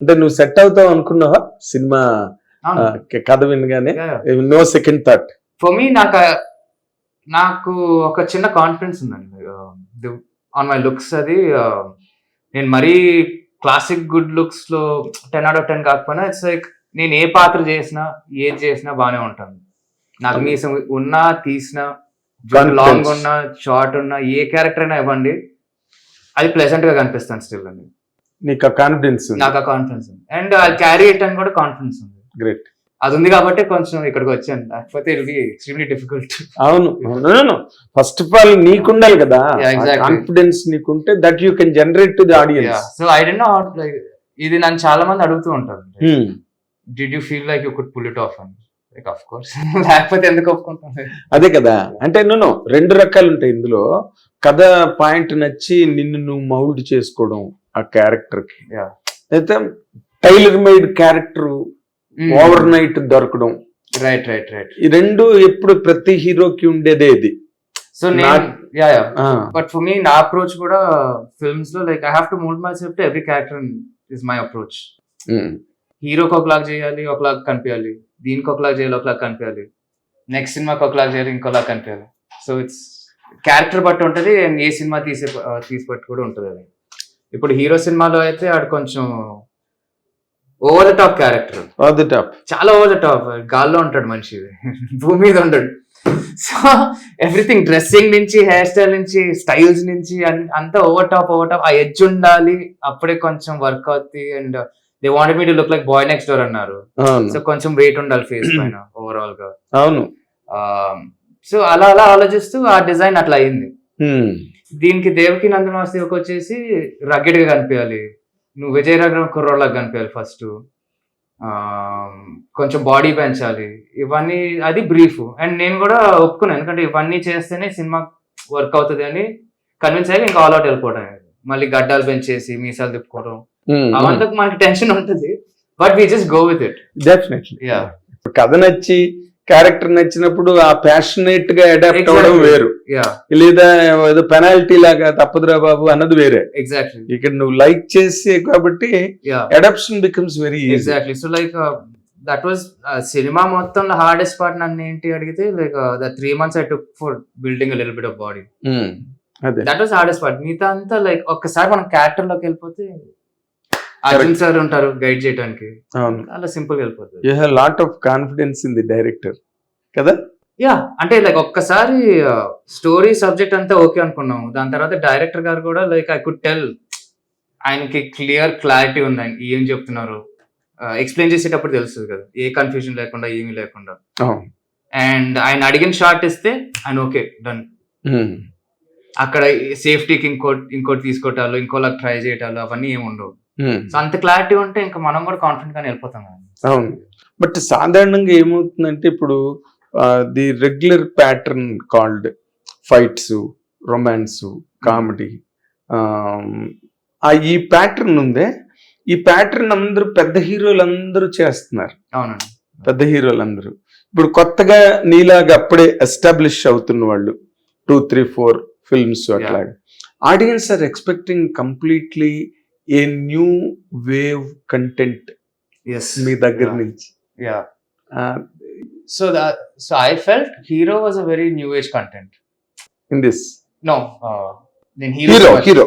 అంటే నువ్వు సెట్ అవుతావు అనుకున్నావా సినిమా కథ వినగానే? No second thought for me నాకు నాకు ఒక చిన్న కాన్ఫిడెన్స్ ఉందండి. ఆన్ మై లుక్స్ అది నేను మరీ క్లాసిక్ గుడ్ లుక్స్లో టెన్ అవుట్ ఆఫ్ టెన్ కాకపోయినా ఇట్స్ లైక్ నేను ఏ పాత్ర చేసినా ఏది చేసినా బాగానే ఉంటాను. నాకు మీసం ఉన్నా తీసినా. లాంగ్ ఉన్నా షార్ట్ ఉన్నా ఏ క్యారెక్టర్ అయినా ఇవ్వండి అది ప్లెజెంట్గా కనిపిస్తాను స్టిల్ అండి. నీకు కాన్ఫిడెన్స్ నాకు కాన్ఫిడెన్స్ ఉంది. అండ్ క్యారీ ఇట్ అని కూడా కాన్ఫిడెన్స్ ఉంది. గ్రేట్ అది ఉంది కాబట్టి కొంచెం ఇక్కడికి వచ్చాను. లేకపోతే ఇట్ బి ఎక్స్ట్రీమ్లీ డిఫికల్ట్ అవును. ఫస్ట్ ఆఫ్ ఆల్ నీకుండాలి కదా. Yeah, exactly. కాన్ఫిడెన్స్ నీకుంటే that you can generate to the audience so I don't know like ఇది నన్ను చాలా మంది అడుగుతూ ఉంటారు. Did you feel like you could pull it off అని లైక్ ఆఫ్ కోర్స్ లేకపోతే ఎందుకు ఒప్పుకుంటాను? అదే కదా. అంటే నేను రెండు రకాలు ఉంటాయి ఇందులో. కథ పాయింట్ నచ్చి నిన్ను నువ్వు మౌల్డ్ చేసుకోవడం. ఆ క్యారెక్టర్కి Yeah. అయితే tailor made character overnight దొరకడం. రైట్ రైట్ రైట్ ఈ రెండు ఎప్పుడు ప్రతి హీరోకి ఉండేదే ఇది. సో నేను బట్ ఫర్ మీ నా అప్రోచ్ కూడా ఫిల్మ్స్లో like I have to mould myself to every character is my approach హీరోకి ఒకలాగా చేయాలి ఒకలాగా కనిపించాలి. దీనికి ఒకలాగా చేయాలి ఒకలాగా కనిపించాలి. నెక్స్ట్ సినిమాకి ఒకలాగా చేయాలి ఇంకోలాగా కనిపించాలి. సో ఇట్స్ క్యారెక్టర్ బట్టి ఉంటుంది అండ్ ఏ సినిమా తీసే తీసి బట్టి కూడా ఉంటుంది అది. ఇప్పుడు హీరో సినిమాలో అయితే ఆడు కొంచెం over the top character all the top చాలా ఓవర్ ద టాప్ గాల్లో ఉంటాడు మనిషి. భూమి మీద ఉంటాడు సో ఎవ్రీథింగ్ డ్రెస్సింగ్ నుంచి హెయిర్ స్టైల్ నుంచి స్టైల్స్ నుంచి అంతా ఓవర్ టాప్ ఓవర్ టాప్ ఆ ఎడ్జ్ ఉండాలి. అప్పుడే కొంచెం వర్క్ అవుతుంది and they wanted me to look like boy next door అన్నారు. సో కొంచెం వెయిట్ ఉండాలి ఫేస్ పైన ఓవరాల్గా. అవును. సో అలా అలా ఆలోచిస్తూ ఆ డిజైన్ అట్లా అయింది. ఉమ్, దీనికి దేవకి నందన వాసుదేవకి వచ్చేసి రగ్గెడ్గా కనిపించాలి. నువ్వు విజయ రగ్న కుర్రోళ్ళకి కనిపించాలి ఫస్ట్ కొంచెం బాడీ పెంచాలి. ఇవన్నీ అది బ్రీఫ్ అండ్ నేను కూడా ఒప్పుకున్నాను. ఎందుకంటే ఇవన్నీ చేస్తేనే సినిమా వర్క్ అవుతుంది అని కన్విన్స్ అయ్యి ఇంకా ఆల్ అవుట్ వెళ్ళిపోవడం మళ్ళీ గడ్డాలు పెంచేసి మీసాలు తిప్పుకోవడం అవంతా మనకి టెన్షన్ ఉంటుంది. But we just go with it definitely yeah కథ నచ్చి క్యారెక్టర్ నచ్చినప్పుడు ఆ ప్యాషనేట్గా అడాప్ట్ Exactly. వేరు. యా లేదా ఏదో పెనాల్టీ లాగా తప్పదురా బాబు అన్నది వేరే. ఎగ్జాక్ట్లీ ఇక్కడ నువ్వు లైక్ చేసే కాబట్టి adaption becomes very exactly so like that was cinema మొత్తంలో హార్డెస్ట్ పార్ట్ నన్ను ఏంటి అడిగితే like the three months I took for building little bit of body that was hardest part మిగతా అంతా లైక్ ఒక్కసారి మనం క్యారెక్టర్లోకి వెళ్ళిపోతే అర్జున్ సార్ ఉంటారు గైడ్ చేయడానికి అవును. అలా సింపుల్గా వెళ్ళిపోతుంది you have lot of confidence in the director కదా? యా అంటే లైక్ ఒక్కసారి స్టోరీ సబ్జెక్ట్ అంతా ఓకే అనుకున్నాం దాని తర్వాత డైరెక్టర్ గారు కూడా లైక్ ఐ కుడ్ టెల్ ఆయనకి క్లియర్ క్లారిటీ ఉంది ఆయన ఏం చెప్తున్నారు? ఎక్స్ప్లెయిన్ చేసేటప్పుడు తెలుస్తుంది కదా. ఏ కన్ఫ్యూజన్ లేకుండా ఏమీ లేకుండా. అండ్ ఆయన అడిగిన షార్ట్ ఇస్తే ఆయన ఓకే డన్ Hmm. అక్కడ సేఫ్టీకి ఇంకోటి ఇంకోటి తీసుకోవటాలు ఇంకోలా ట్రై చేయటాలు అవన్నీ ఏమి ఉండవు. సో అంత క్లారిటీ ఉంటే ఇంకా మనం కూడా కాన్ఫిడెంట్ గానే వెళ్ళిపోతాం. అవును. బట్ సాధారణంగా ఏమవుతుందంటే ఇప్పుడు the regular pattern called fights romance comedy ఈ ప్యాటర్న్ ఉందే ఈ ప్యాటర్న్ అందరూ పెద్ద హీరోలు అందరూ చేస్తున్నారు. అవునండి. పెద్ద హీరోలు అందరూ ఇప్పుడు కొత్తగా నీలాగా అప్పుడే ఎస్టాబ్లిష్ అవుతున్న వాళ్ళు టూ త్రీ ఫోర్ ఫిల్మ్స్ అట్లా audience are expecting completely a new wave content as me దగ్గర. నుంచి. Yeah so so I felt hero was a very new age content in this no నేను హీరో హీరో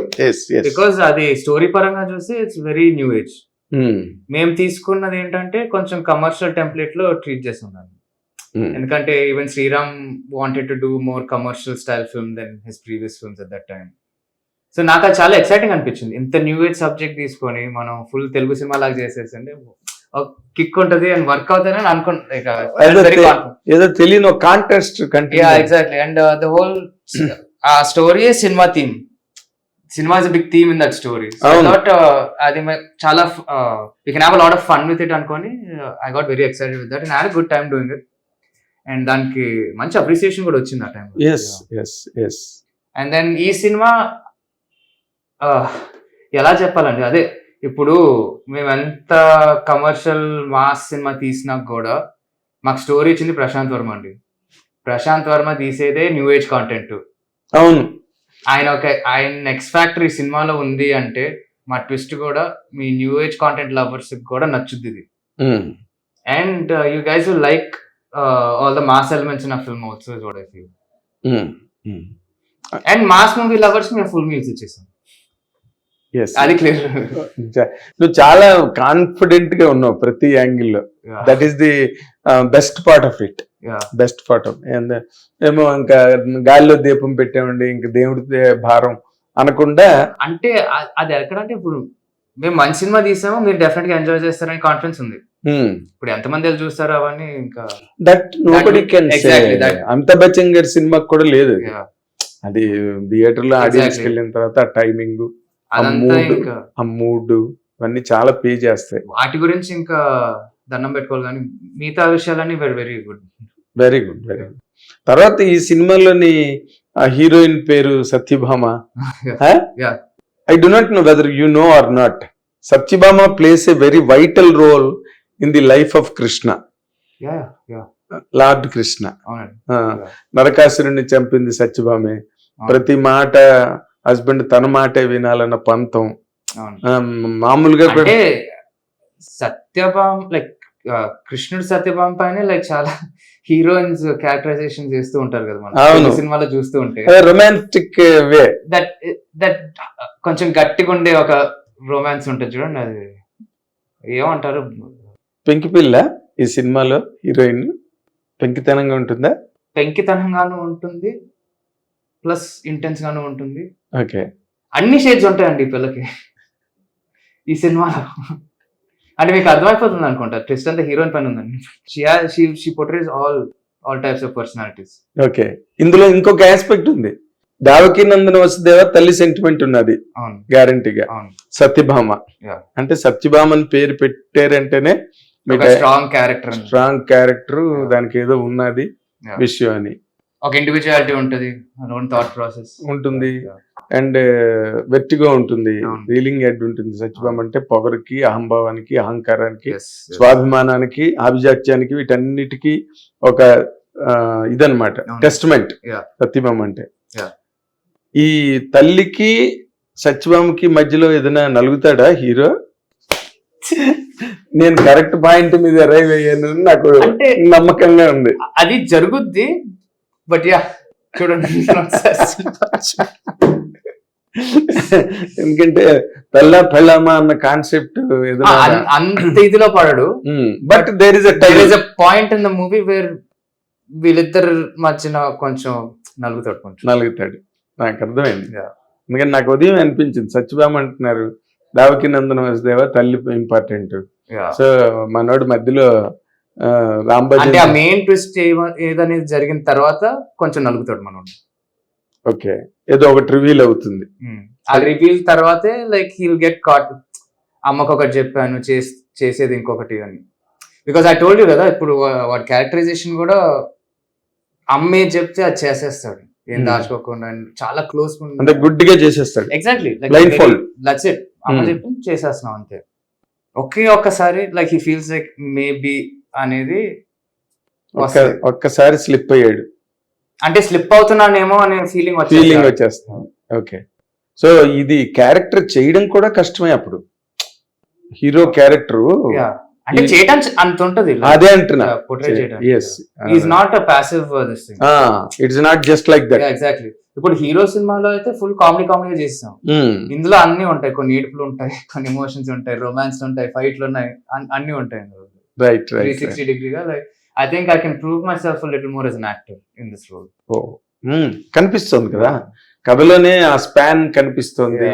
బికాస్ అది story పరంగా చూస్తే it's very new age. మేము తీసుకున్నది ఏంటంటే కొంచెం కమర్షియల్ టెంప్లెట్లో ట్రీట్ చేస్తున్నాను. Hmm. ఎందుకంటే even Sriram wanted to do more commercial style film then his previous films at that time so నాకు అది చాలా ఎక్సైటింగ్ అనిపించింది. ఇంత న్యూ ఏజ్ సబ్జెక్ట్ తీసుకొని మనం ఫుల్ తెలుగు సినిమా లాగా చేసేసి అంటే కిక్ ఉంటది అండ్ వర్క్ అవుతుందని అదే అనుకుంటా ఏదో తెలియని contest continue exactly and the whole ఆ story cinema theme cinema is big theme in that story. Thought అది చాలా you can lot of fun with it అనుకొని I got very excited with that and had good time doing it and దానికి మంచి appreciation కూడా వచ్చింది ఆ time and then ఈ cinema ఎలా చెప్పాలండి అదే ఇప్పుడు మేము ఎంత కమర్షియల్ మాస్ సినిమా తీసినా కూడా మాకు స్టోరీ ఇచ్చింది ప్రశాంత్ వర్మ అండి. ప్రశాంత్ వర్మ తీసేదే న్యూ ఏజ్ కాంటెంట్ అవును. ఆయన ఒక ఆయన నెక్స్ట్ ఫ్యాక్టరీ సినిమాలో ఉంది అంటే మా ట్విస్ట్ కూడా మీ న్యూ ఏజ్ కాంటెంట్ లవర్స్ కూడా నచ్చుద్ది ఇది. And you guys will like all the mass elements in a film also is what I feel um, um. And mass movie lovers మేము ఫుల్ మీల్స్ ఇచ్చేసాం. అది క్లియర్ నువ్వు చాలా కాన్ఫిడెంట్గా ఉన్నావు ప్రతి యాంగిల్లో. That is the best part of it best part of ఏమో ఇంకా గాలిలో దీపం పెట్టామండి ఇంకా దేవుడి భారం అనకుండా అంటే అది ఎక్కడంటే ఇప్పుడు మేము మంచి సినిమా తీసాము మీరు డెఫినెట్గా ఎంజాయ్ చేస్తారని కాన్ఫిడెన్స్ ఉంది. ఇప్పుడు ఎంతమంది వెళ్ళి చూస్తారు అవన్నీ ఇంకా that nobody can Amitabh Bachchan గారి సినిమాకి కూడా లేదు. అది. థియేటర్లో ఆడియన్స్. వెళ్ళిన తర్వాత టైమింగ్ ఆ మూడ్ ఇవన్నీ చాలా పే చేస్తాయి. వాటి గురించి ఇంకా దండం పెట్టుకోవాలి కానీ మిగతా విషయాలన్నీ very good very good very good తర్వాత ఈ సినిమాలోని ఆ హీరోయిన్ పేరు Satyabhama. I do not know whether you know or not Satyabhama plays a very vital role in the life of Krishna lord Krishna నరకాసురుణ్ణి చంపింది సత్యభామే. ప్రతి మాట హస్బెండ్ తన మాటే వినాలన్న పంతం. మామూలుగా అంటే సత్యభామ్ లైక్ కృష్ణుడు సత్యభామ్ పైన లైక్ చాలా హీరోయిన్స్ క్యారెక్టరైజేషన్ చేస్తూ ఉంటారు కదా మనం. సినిమాలో చూస్తూ ఉంటే. Romantic way. దట్ దట్ కొంచెం గట్టిగా ఉండే ఒక రొమాన్స్ ఉంటుంది చూడండి అది. ఏమంటారు? పెంకి పిల్ల ఈ సినిమాలో హీరోయిన్. పెంకితనంగా ఉంటుందా? పెంకితనంగాను ఉంటుంది. ప్లస్ ఇంటెన్స్ గాను ఉంటుంది. ఓకే. అన్ని షేడ్స్ ఉంటాయండి ఈ పిల్లకి ఈ సినిమాలో. అంటే మీకు అర్థమైపోతుంది అనుకుంటా. ట్విస్ట్ అంతా హీరోయిన్ పైన ఉందండి. She she portrays all all types of personalities okay. ఇందులో ఇంకొక ఆస్పెక్ట్ ఉంది. దావకి నందన వసుదేవ తల్లి సెంటిమెంట్ ఉన్నది. అవును. గ్యారంటీగా అవును. సత్యభామ. అంటే సత్యభామ అని పేరు పెట్టారంటేనే స్ట్రాంగ్ క్యారెక్టర్ స్ట్రాంగ్ క్యారెక్టర్ దానికి ఏదో ఉన్నది. విషయం అని. ఒక ఇండివిజువాలిటీ ఉంటది థాట్ ప్రాసెస్ ఉంటుంది. అండ్ వెట్టిగా ఉంటుంది. రీలింగ్ హెడ్ ఉంటుంది. సత్యభామ అంటే పొగరికి అహంభావానికి అహంకారానికి స్వాభిమానానికి ఆభిజాత్యానికి వీటన్నిటికీ ఒక అవును. టెస్ట్మెంట్. సత్యభామ అంటే. ఈ తల్లికి సత్యభామకి మధ్యలో ఏదైనా నలుగుతాడా హీరో? నేను కరెక్ట్ పాయింట్ మీద అరైవ్ అయ్యాను నాకు నమ్మకంగా ఉంది. అది జరుగుద్ది బట్ యా చూడండి ఎందుకంటే పెళ్ళ పెళ్ళామా అన్న కాన్సెప్ట్ అంత ఇదిలో పడడు. But there is there is a point in the movie where వీళ్ళిద్దరు మధ్యన కొంచెం నలుగుతాడు కొంచెం. నలుగుతాడు. నాకు అర్థమైంది. ఎందుకంటే నాకు ఉదయం అనిపించింది. సత్యభామ అంటున్నారు దావకి నందన వసుదేవ తల్లి ఇంపార్టెంట్. సో మనోడు మధ్యలో రాంబాజీ అంటే ఆ మెయిన్ ట్విస్ట్ ఏదనేది జరిగిన తర్వాత కొంచెం నలుగుతాడు మనం ఓకే. ఏదో ఒకటి రివీల్ అవుతుంది. ఆ రివీల్ తర్వాతే లైక్ హీల్ గెట్ కాట్ అమ్మకు ఒకటి చెప్పాను చేస్- చేసేది ఇంకొకటి అని. బికాస్ ఐ టోల్డ్ యూ కదా ఇప్పుడు వాడి క్యారెక్టరైజేషన్ కూడా అమ్మే చెప్తే అది చేసేస్తాడు. ఏం. దాచుకోకుండా చాలా క్లోజ్ అంటే గుడ్డిగా చేసేస్తాడు. ఎగ్జాక్ట్లీ. దట్స్ ఇట్ అమ్మ. చెప్పి చేసేస్తున్నాం అంతే. ఒకే ఒక్కసారి like he feels like maybe అనేది. ఒక్కసారి స్లిప్ అయ్యాడు. అంటే స్లిప్ అవుతున్నానేమో అనే ఫీలింగ్ ఫీలింగ్ వచ్చేస్తుంది. ఓకే. సో ఇది క్యారెక్టర్ చేయడం కూడా కష్టమే అప్పుడు. Hero character. అంటే చేయడానికి అంత ఉంటది అదే అంటున్నా. Not thing it's not just like that exactly ఇప్పుడు హీరో సినిమాలో అయితే ఫుల్ కామెడీ కామెడీ చేస్తాం. ఇందులో అన్ని ఉంటాయి. కొన్ని ఏడుపులు ఉంటాయి కొన్ని ఎమోషన్స్ ఉంటాయి రొమాన్స్ ఉంటాయి ఫైట్లు ఉన్నాయి అన్- అన్ని ఉంటాయి right three sixty డిగ్రీగా like I think I can prove myself little more as an actor in this role కనిపిస్తుంది కదా. కథలోనే ఆ స్పాన్ కనిపిస్తుంది.